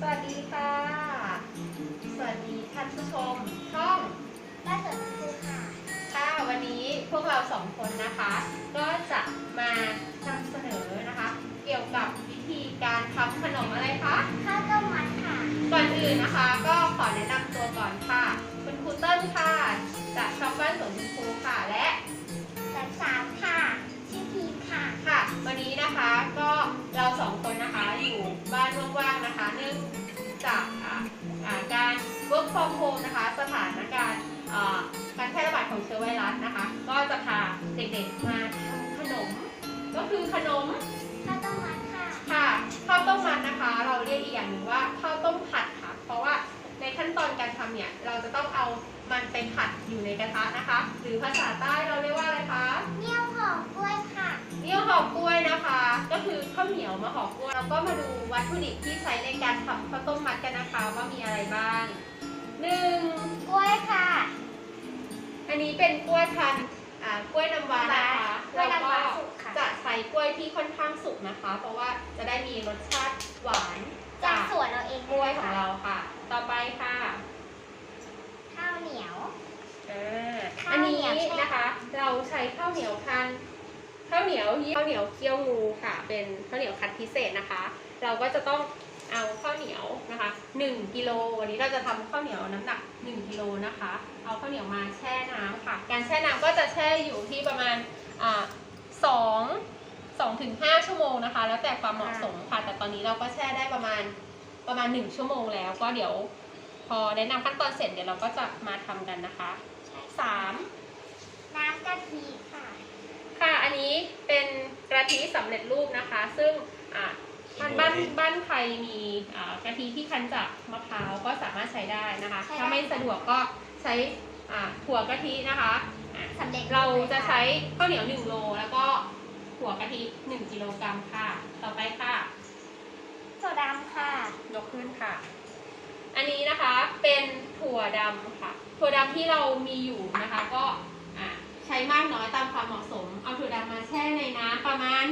สวัสดีค่ะ สวัสดีท่านผู้ชมช่องบ้านสวนครูค่ะ ค่ะวันนี้พวกเราสองคนนะคะ ก็จะมานำเสนอนะคะ เกี่ยวกับวิธีการทำขนมอะไรคะ ข้าวต้มมัดค่ะ ก่อนอื่นนะคะ ก็ขอแนะนำตัวก่อนค่ะ คุณครูเติ้ลค่ะ จากช่องบ้านสวนคุณครูค่ะ และ สามสามค่ะ ชื่อพีมค่ะ ค่ะ วันนี้นะคะก็เราสองคนนะคะอยู่บ้านว่าง จากการ work from home นะคะ สถานการณ์การแพร่ระบาดของเชื้อไวรัสนะคะ ก็จะพาเด็กๆมาทำขนม ก็คือขนมข้าวต้มมัดค่ะค่ะข้าวต้มมัดนะคะ เราเรียกอีกอย่างหนึ่งว่าข้าวต้มผัดค่ะ เพราะว่าในขั้นตอนการทำเนี่ยเราจะต้องเอามันไปผัดอยู่ในกระทะนะคะ หรือภาษาใต้เราเรียกว่าอะไรคะเมี่ยวหอมกล้วยค่ะ นี่ยวห่อกล้วยนะคะ ก็คือข้าวเหนียวมาห่อกล้วยแล้วก็มาดูวัตถุดิบที่ใช้ในการทำข้าวต้มมัดกันนะคะว่ามีอะไรบ้างหนึ่งกล้วยค่ะ อันนี้เป็นกล้วยพันธุ์อ่ากล้วยน้ำว้านะคะกล้วยแล้วน้ำก็ว้าสุกค่ะ จะใช้กล้วยที่ค่อนข้างสุกนะคะ เพราะว่าจะได้มีรสชาติหวานจาจากกสวนเราเองกล้วยของเราค่ะ ต่อไปค่ะ ข้าวเหนียวอ่าข้าวอันเหนีนี้ยวใช่นะคะ เราใช้ข้าวเหนียวพันธุ์ ข้าวเหนียวยี่ข้าวเหนียวเคี่ยวงูค่ะ เป็นข้าวเหนียวคัดพิเศษนะคะ เราก็จะต้องเอาข้าวเหนียวนะคะ1กิโลวันนี้เราจะทำข้าวเหนียวน้ำหนัก1กิโลนะคะ เอาข้าวเหนียวมาแช่น้ำค่ะ การแช่น้ำก็จะแช่อยู่ที่ประมาณอ่าสองสองถึงห้าชั่วโมงนะคะ แล้วแต่ความเหมาะสมค่ะ แต่ตอนนี้เราก็แช่ได้ประมาณประมาณ 1 ชั่วโมงแล้วก็เดี๋ยวพอแนะนำขั้นตอนเสร็จเดี๋ยวเราก็จะมาทำกันนะคะสามน้ำกะทิค่ะ ค่ะ อันนี้เป็นกะทิสำเร็จรูปนะคะ ซึ่งอ่าบ้านบ้านบ้านใครมีอ่ากะทิที่คั้นจากมะพร้าวก็สามารถใช้ได้นะคะใช้ได้ถ้าไม่สะดวกก็ใช้อ่าถั่วกะทินะคะอะสำเร็จเราจะใช้ข้าวเหนียว1โล แล้วก็ถั่วกะทิ1กิโลกรัมค่ะ ต่อไปค่ะโซดำค่ะ ยกขึ้นค่ะ อันนี้นะคะเป็นถั่วดำค่ะ ถั่วดำที่เรามีอยู่นะคะก็อะ ใช้มากน้อยตามความเหมาะสม เอาถั่วดำมาแช่ในน้ำประมาณ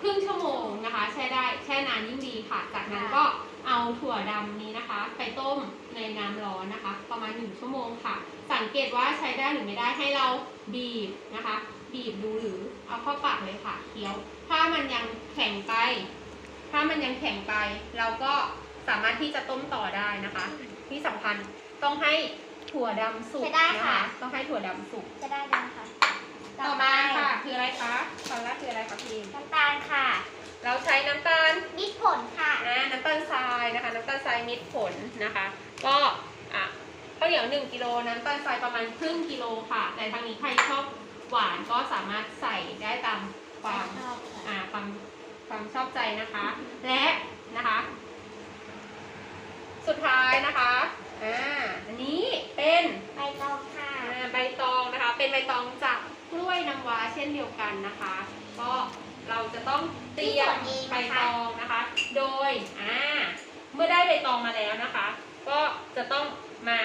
ครึ่งชั่วโมงนะคะ แช่ได้แช่นานยิ่งดีค่ะ จากนั้นก็เอาถั่วดำนี้นะคะ ไปต้มในน้ำร้อนนะคะ ประมาณ1ชั่วโมงค่ะ สังเกตว่าใช้ได้หรือไม่ได้ให้เราบีบนะคะ บีบดูหรือเอาเข้าปากเลยค่ะเคี้ยว ถ้ามันยังแข็งไป ถ้ามันยังแข็งไป เราก็สามารถที่จะต้มต่อได้นะคะ ที่สำคัญต้องให้ ถั่วดำสุกใช้ได้นะค่ะ คะต้องให้ถั่วดำสุก จะได้เลยค่ะต่อมาค่ะ คืออะไรคะตอนแรกคืออะไรคะพี่น้ำตาลค่ะเราใช้น้ำตาล มิตรผลค่ะ นะน้ำตาลทรายนะคะ น้ำตาลทรายมิตรผลนะคะ ก็อะข้าวเหนียว1กิโลน้ำตาลทรายประมาณครึ่งกิโลค่ะ แต่ทางนี้ใครชอบหวานก็สามารถใส่ได้ตามความชอบค่ะอ่าความความชอบใจนะคะ และนะคะ สุดท้ายนะคะ อ่าอันนี้เป็นใบตองค่ะอ่าใบตองนะคะ เป็นใบตองจากกล้วยน้ำว้าเช่นเดียวกันนะคะ ก็เราจะต้องเตรียมใบตองนะคะ โดยอ่าเมื่อได้ใบตองมาแล้วนะคะ ก็จะต้องมา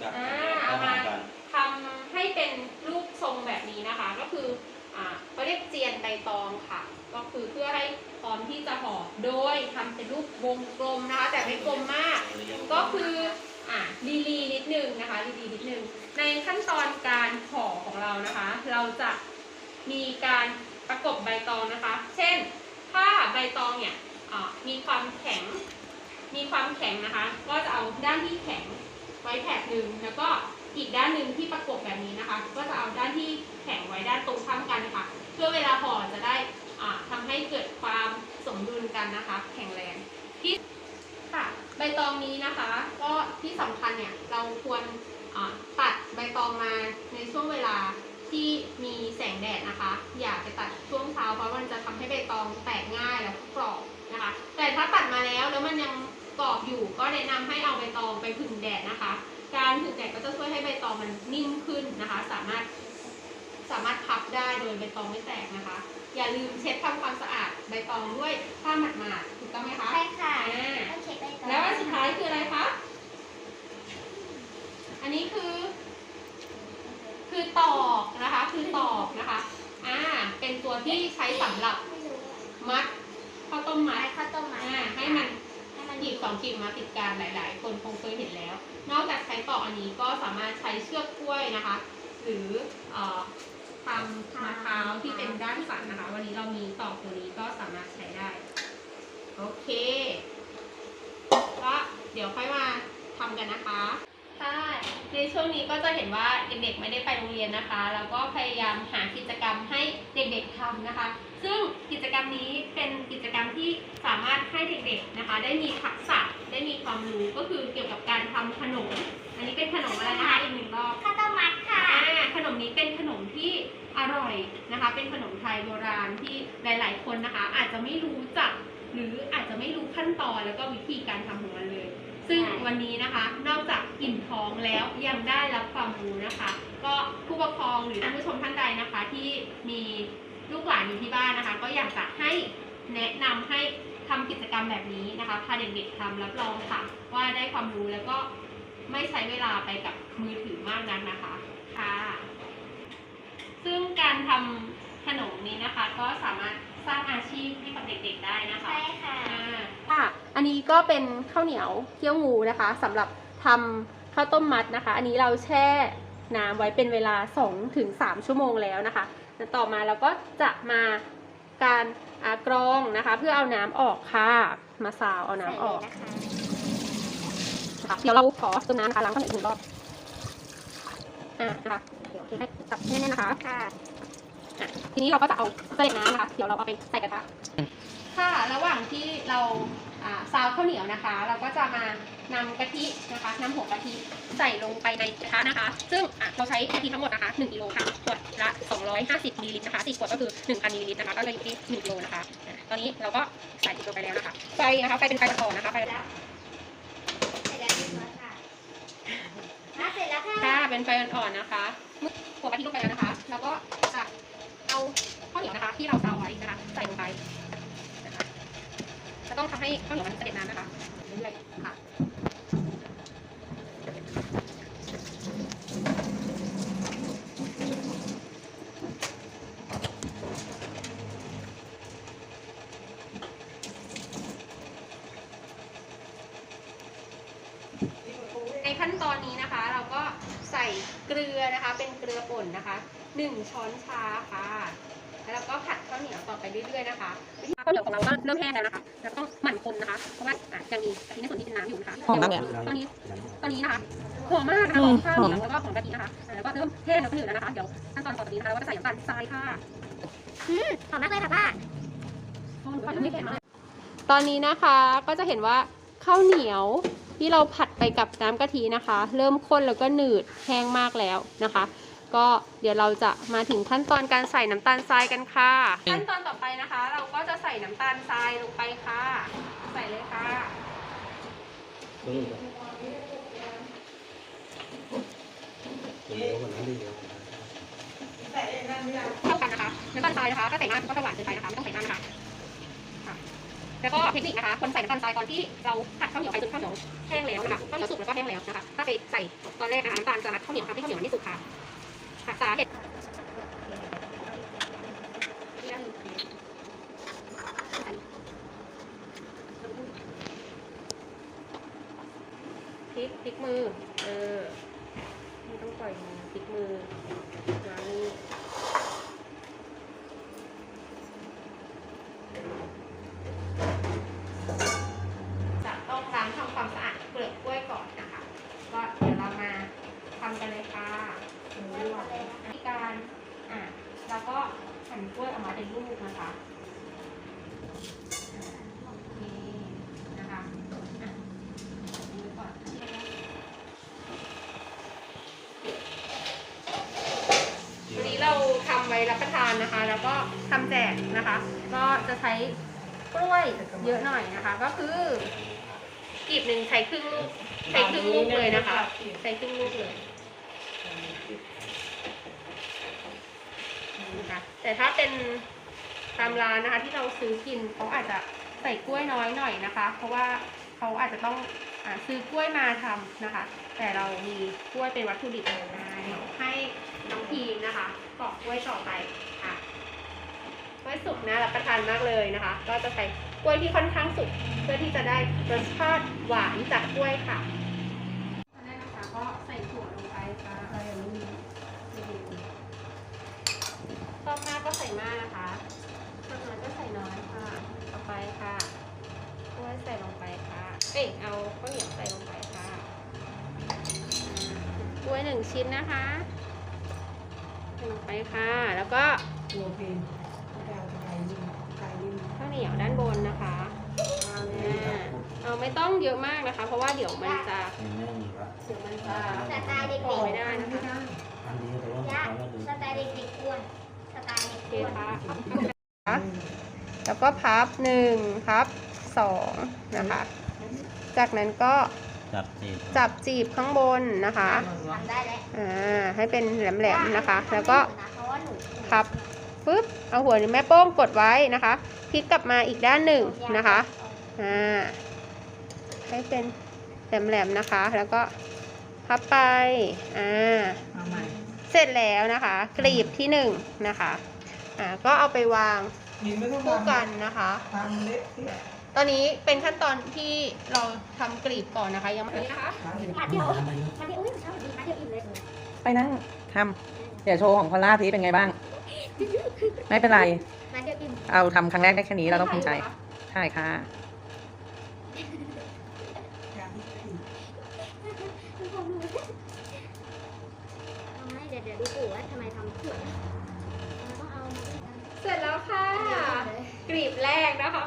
จับอ่าเข้าเอาหามากันทำให้เป็นรูปทรงแบบนี้นะคะ ก็คืออ่า เขาเรียกเจียนใบตองค่ะ ก็คือเพื่อให้พร้อมที่จะห่อโดยทำเป็นรูปวงกลมนะคะ แต่ไม่กลมมาก ก็คืออ่าลีลีนิดนึงนะคะลีลีนิดนึงในขั้นตอนการห่อของเรานะคะ เราจะมีการประกบใบตองนะคะ เช่น ถ้าใบตองเนี่ยมีความแข็ง มีความแข็งนะคะ ก็จะเอาด้านที่แข็งไว้แถบหนึ่งแล้วก็ อีกด้านหนึ่งที่ประกบแบบนี้นะคะ ก็จะเอาด้านที่แข็งไว้ด้านตรงข้ามกันค่ะ เพื่อเวลาห่อจะได้อ่าทำให้เกิดความสมดุลกันนะคะ แข็งแรงที่ค่ะใบตองนี้นะคะ ก็ที่สำคัญเนี่ยเราควรตัดใบตองมาในช่วงเวลาที่มีแสงแดดนะคะ อย่าไปตัดช่วงเช้าเพราะมันจะทำให้ใบตองแตกง่ายแล้วก็กรอบนะคะ แต่ถ้าตัดมาแล้วแล้วมันยังกรอบอยู่ก็แนะนำให้เอาใบตองไปผึ่งแดดนะคะ การผึ่งแดดก็จะช่วยให้ใบตองมันนิ่มขึ้นนะคะ สามารถสามารถพับได้โดยใบตองไม่แตกนะคะ อย่าลืมเช็ดทำความสะอาดใบตองด้วยผ้าหมาดๆถูกต้องไหมคะใช่ค่ะอ่าต้องเช็คใบตองแล้วอันสุดท้ายคืออะไรคะอันนี้คือ คือตอกนะคะ คือตอกนะคะอ่าเป็นตัวที่ใช้สำหรับไม่รู้อะมัดข้าวต้มมัไม้ดข้าวต้มมัดอ่าให้มันใหนหยิบสองกีบมาติดกันหลาย ๆ คนคงเคยเห็นแล้ว นอกจากใช้ตอกอันนี้ก็สามารถใช้เชือกกล้วยนะคะ หรือเอ่อทำมะพร้าวที่เป็นด้านสันนะคะ วันนี้เรามีตอกตัวนี้ก็สามารถใช้ได้ โอเคก็เดี๋ยวค่อยมาทำกันนะคะค่ะในช่วงนี้ก็จะเห็นว่าเด็กๆไม่ได้ไปโรงเรียนนะคะ แล้วก็พยายามหากิจกรรมให้เด็กๆทำนะคะ ซึ่งกิจกรรมนี้เป็นกิจกรรมที่สามารถให้เด็กๆนะคะ ได้มีทักษะได้มีความรู้ก็คือเกี่ยวกับการทำขนม อันนี้เป็นขนมอะไรนะคะอีกหนึ่งรอบข้าวต้มมัดค่ะอ่าขนมนี้เป็นขนมที่อร่อยนะคะ เป็นขนมไทยโบราณที่หลาย ๆ คนนะคะ อาจจะไม่รู้จักหรืออาจจะไม่รู้ขั้นตอนแล้วก็วิธีการทำของมันเลย ซึ่งใช่วันนี้นะคะ นอกจากอิ่มท้องแล้วยังได้รับความรู้นะคะ ก็ผู้ปกครองหรือท่านผู้ชมท่านใดนะคะที่มี ลูกหลานอยู่ที่บ้านนะคะ ก็อยากจะให้แนะนำให้ทำกิจกรรมแบบนี้นะคะพาเด็กๆทำรับรองค่ะ ว่าได้ความรู้แล้วก็ไม่ใช้เวลาไปกับมือถือมากนักนะคะค่ะซึ่งการทำขนมนี้นะคะ ก็สามารถสร้างอาชีพให้กับเด็กๆได้นะคะ ใช่ค่ะค่ะ อันนี้ก็เป็นข้าวเหนียวเคี่ยวงูนะคะสำหรับทำข้าวต้มมัดนะคะ อันนี้เราแช่น้ำไว้เป็นเวลา 2-3ถึง3ชั่วโมงแล้วนะคะแล้ว ต่อมาเราก็จะมาการอากรองนะคะ เพื่อเอาน้ำออกค่ะ มาซาวเอาน้ำออกใส่เลยนะคะนะคะเดี๋ยวเราขอเติมน้ำนะคะล้างข้าวเหนียวอีกหนึ่งรอบอะนะคะเดี๋ยวให้จับแน่นๆนะคะค่ะอะทีนี้เราก็จะเอาเสล็ดน้ำนะคะ เดี๋ยวเราเอาไปใส่กระทะค่ะ ระหว่างที่เราอ่า ซาวข้าวเหนียวนะคะ เราก็จะมานำกะทินะคะนำหัวกะทิใส่ลงไปในกระทะนะคะ ซึ่งอะเราใช้กะทิทั้งหมดนะคะ1กิโลค่ะขวดละ 250มิลลิลิตรนะคะ4ขวดก็คือ1,000มิลลิลิตรนะคะก็เลยอยู่ที่1กิโลนะคะอะตอนนี้เราก็ใส่ลงไปแล้วนะคะไฟนะคะไฟเป็นไฟอ่อนๆนะคะไฟแล้วเสร็จแล้วเรียบร้อยค่ะอะเสร็จแล้วค่ะค่ะเป็นไฟอ่อนๆนะคะเมื่อหัวกะทิลงไปแล้วนะคะเราก็จะเอาข้าวเหนียวนะคะ ที่เราซาวไว้นะคะ ใส่ลงไปนะคะจะ ต้องทำให้ข้าวเหนียวมันเสด็จน้ำนะคะเรื่อยๆค่ะในขั้นตอนนี้นะคะ เราก็ใส่เกลือนะคะ เป็นเกลือป่นนะคะหนึ่งช้อนชาค่ะ แล้วเราก็ผัดข้าวเหนียวต่อไปเรื่อยๆนะคะข้าวเหนียวของเราก็เริ่มแห้งแล้วนะคะ แล้วต้องหมั่นคนนะคะ เพราะว่าอะยังมีกะทิในส่วนที่เป็นน้ำอยู่นะคะหอมมากเลยอะ ตอนนี้ตอนนี้นะคะหอมมากนะคะหอมข้าวเหนียวแล้วก็หอมกะทินะคะอะแล้วก็เริ่มแห้งแล้วก็หนืดแล้วนะคะ เดี๋ยวขั้นตอนต่อจากนี้นะคะเราก็จะใส่น้ำตาลทรายค่ะอืมหอมมากเลยค่ะป้าตอนนี้นะคะก็จะเห็นว่าข้าวเหนียวที่เราผัดไปกับน้ำกะทินะคะ เริ่มข้นแล้วก็หนืดแห้งมากแล้วนะคะ ก็เดี๋ยวเราจะมาถึงขั้นตอนการใส่น้ำตาลทรายกันค่ะ ขั้นตอนต่อไปนะคะ เราก็จะใส่น้ำตาลทรายลงไปค่ะ ใส่เลยค่ะตรงนี้ก่อนตรงนี้ก่อนนะดีเดียวเท่ากันนะคะน้ำตาลทรายนะคะถ้าใส่มากก็จะหวานเกินไปนะคะไม่ต้องใส่มากนะคะค่ะแล้วก็เทคนิคนะคะคนใส่น้ำตาลทรายตอนที่เราผัดข้าวเหนียวไปจนข้าวเหนียวแห้งแล้วนะคะข้าวเหนียวสุกแล้วก็แห้งแล้วนะคะถ้าไปใส่ตอนแรกนะคะน้ำตาลจะรัดข้าวเหนียวทำให้ข้าวเหนียวไม่สุกค่ะค่ะ สาเหตุพลิกพลิกมือ เออไม่ต้องปล่อยมือพลิกมือมานี่ จะต้องล้างทำความสะอาดเปลือกกล้วยก่อนนะคะ ก็เดี๋ยวเรามาทำกันเลยค่ะวิธีการอะเราก็หั่นกล้วยออกมาเป็นลูกนะคะอ่าโอเคนะคะอะดูก่อนวันนี้เราทำไว้ รับประทานนะคะ แล้วก็ทำแจกนะคะ ก็จะใช้กล้วยเยอะหน่อยนะคะ ก็คือกีบหนึ่งใช้ครึ่งลูกใช้ครึ่งลูกเลยนะคะ ใช้ครึ่งลูกเลยนะคะแต่ถ้าเป็นตามร้านนะคะ ที่เราซื้อกินเขาอาจจะใส่กล้วยน้อยหน่อยนะคะ เพราะว่าเขาอาจจะต้องอซื้อกล้วยมาทำนะคะ แต่เรามีกล้วยเป็นวัตถุดิบเลยนะให้ น้องพีมนะคะปอกกล้วยต่อไปค่ะกล้วยสุกนะรับประทานมากเลยนะคะ ก็จะใช้กล้วยที่ค่อนข้างสุกเพื่อที่จะได้รสชาติหวานจากกล้วยค่ะตอนแรกนะคะก็ใส่ถั่วลงไปค่ะชอมาก็ใส่มากนะคะชอบน้อยก็ใส่น้อยค่ะ ต่อไปค่ะกล้วยใส่ลงไปค่ะ เอ้ยเอาข้าวเหนียวใส่ลงไปค่ะกล้วยหนึ่งชิ้นนะคะ ลงไปค่ะ แล้วก็ตัวเพลงไก่ไก่นิ่มไก่นิ่มข้าวเหนียวด้านบนนะคะอ่าเอาไม่ต้องเยอะมากนะคะ เพราะว่าเดี๋ยวมันจะยังไม่มีละเดี๋ยวมันจะสไตล์เด็กโปะไม่ได้นะคะ อันนี้แต่ว่าๆยากเขาไม่ดูสไตล์เด็กๆอ้วนสไตล์เด็กโอเคอ้วนค่ะแล้วก็พับหนึ่งพับสองนะคะ จากนั้นก็ จับจีบจับจีบข้างบนนะคะทำได้แล้วอ่าให้เป็นแหลมๆนะคะ แล้วก็เพราะว่าหนูพับปุ๊บเอาหัวแม่โป้งกดไว้นะคะพลิกกลับมาอีกด้านหนึ่งนะคะอ่าให้เป็นแหลมๆนะคะ แล้วก็พับไปอ่าเอาใหม่เสร็จแล้วนะคะกลีบที่หนึ่งนะคะอ่าก็เอาไปวางยินไม่ต้องคู่ทำกันนะคะทำเละเที่ย ตอนนี้เป็นขั้นตอนที่เราทำกลีบก่อนนะคะ ยังไม่นะคะเดียวเดียวอุ้ยชอบดีพัดเดียวอิ่มเลยไปนั่งทำเดี๋ยวโชว์ของพอลล่าทีเป็นไงบ้าง ไม่เป็นไรเดียวอิ่มเอาทำครั้งแรกได้แค่นี้เราต้องภูมิใจ ใช่ค่ะทุกคนดูเอาไหมเดี๋ยวเดี๋ยวดูปู่ว่าทำไมทำถูกเ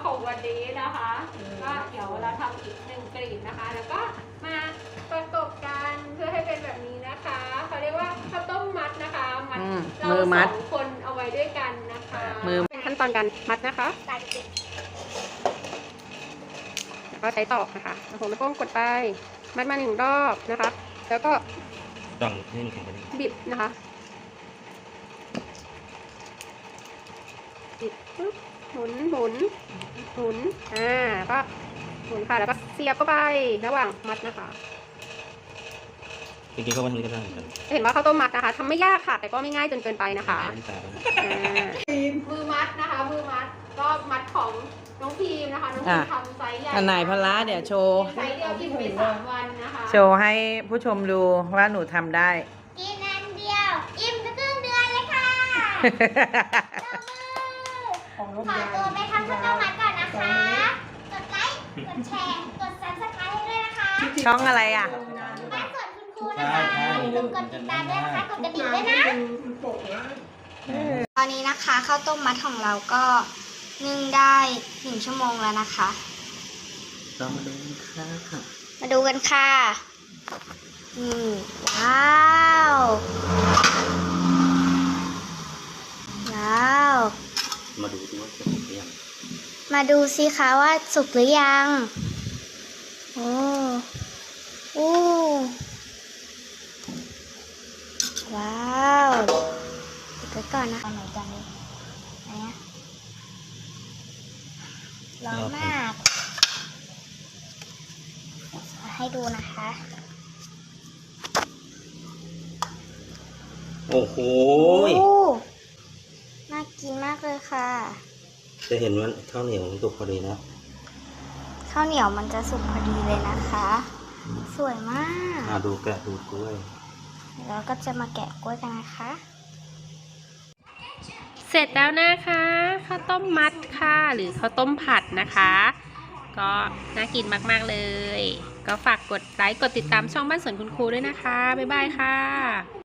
ของวันนี้นะคะ ก็เดี๋ยวเราทำอีกหนึ่งกลีบนะคะ แล้วก็มาประกบกันเพื่อให้เป็นแบบนี้นะคะเขาเรียกว่าข้าวต้มมัดนะคะมัดอืมเรามือมัด สองคนเอาไว้ด้วยกันนะคะมือเป็นขั้นตอนการมัดนะคะสไตล์เด็กแล้วก็ใช้ตอกนะคะเอาหัวแม่โป้งกดไป มัดมาหนึ่งรอบนะคะ แล้วก็จ้องนี่แข็งไปนี่บิดนะคะบิดปึ๊บ หมุนหมุนหมุนอ่าก็หมุนค่ะแล้วก็เสียบเข้าไประหว่างมัดนะคะจริงๆก็ว่าทางนี้ก็ได้เหมือนกันเห็นว่าข้าวต้มมัดนะคะทำไม่ยากค่ะ แต่ก็ไม่ง่ายจนเกินไปนะคะไม่ตายแล้วอ่ามือมัดนะคะ มือมัดก็มัดของน้องพีมนะคะน้องพีมอะทำไซส์ใหญ่อันไหนพอลล่าเดี๋ยวโชว์ไซส์เดียวกินไปสามวันนะคะโชว์ให้ผู้ชมดูว่าหนูทำได้กินอันเดียวอิ่มไปครึ่งเดือนเลยค่ะตบมือ ของลมขอยาตัวไปทำข้าวต้มมัดก่อนนะคะ กดไลค์ กดแชร์ กดซับสไครต์ให้ด้วยนะคะช่องอะไรอะ บ้านสวนคุณครูนะคะอย่าลืมกดติดตามด้วยนะคะ กดกระดิ่งด้วยนะมันโปะนะ ตอนนี้นะคะข้าวต้มมัดของเราก็นึ่งได้หนึ่งชั่วโมงแล้วนะคะต้องมาดูค่ะมาดูกันค่ะนี่ว้าว ว้าว มาดูดูว่าจะเรียงมาดูสิคะว่าสุกหรือยัง โอ้โอ้ว้าวปิดไว้ก่อนนะเอาไหนกันดิไหนอะร้อนมาก ให้ดูนะคะ โอ้โห โอ้น่า กินมากเลยค่ะ จะเห็นว่าข้าวเหนียวมันสุกพอดีนะ ข้าวเหนียวมันจะสุกพอดีเลยนะคะ สวยมากมาดูแกะดูกล้วย แล้วก็จะมาแกะกล้วยกันนะคะ เสร็จแล้วนะคะข้าวต้มมัดค่ะหรือข้าวต้มผัดนะคะ ก็น่ากินมากๆเลย ก็ฝากกดไลค์กดติดตามช่องบ้านสวนคุณครูด้วยนะคะ บ๊ายบายค่ะ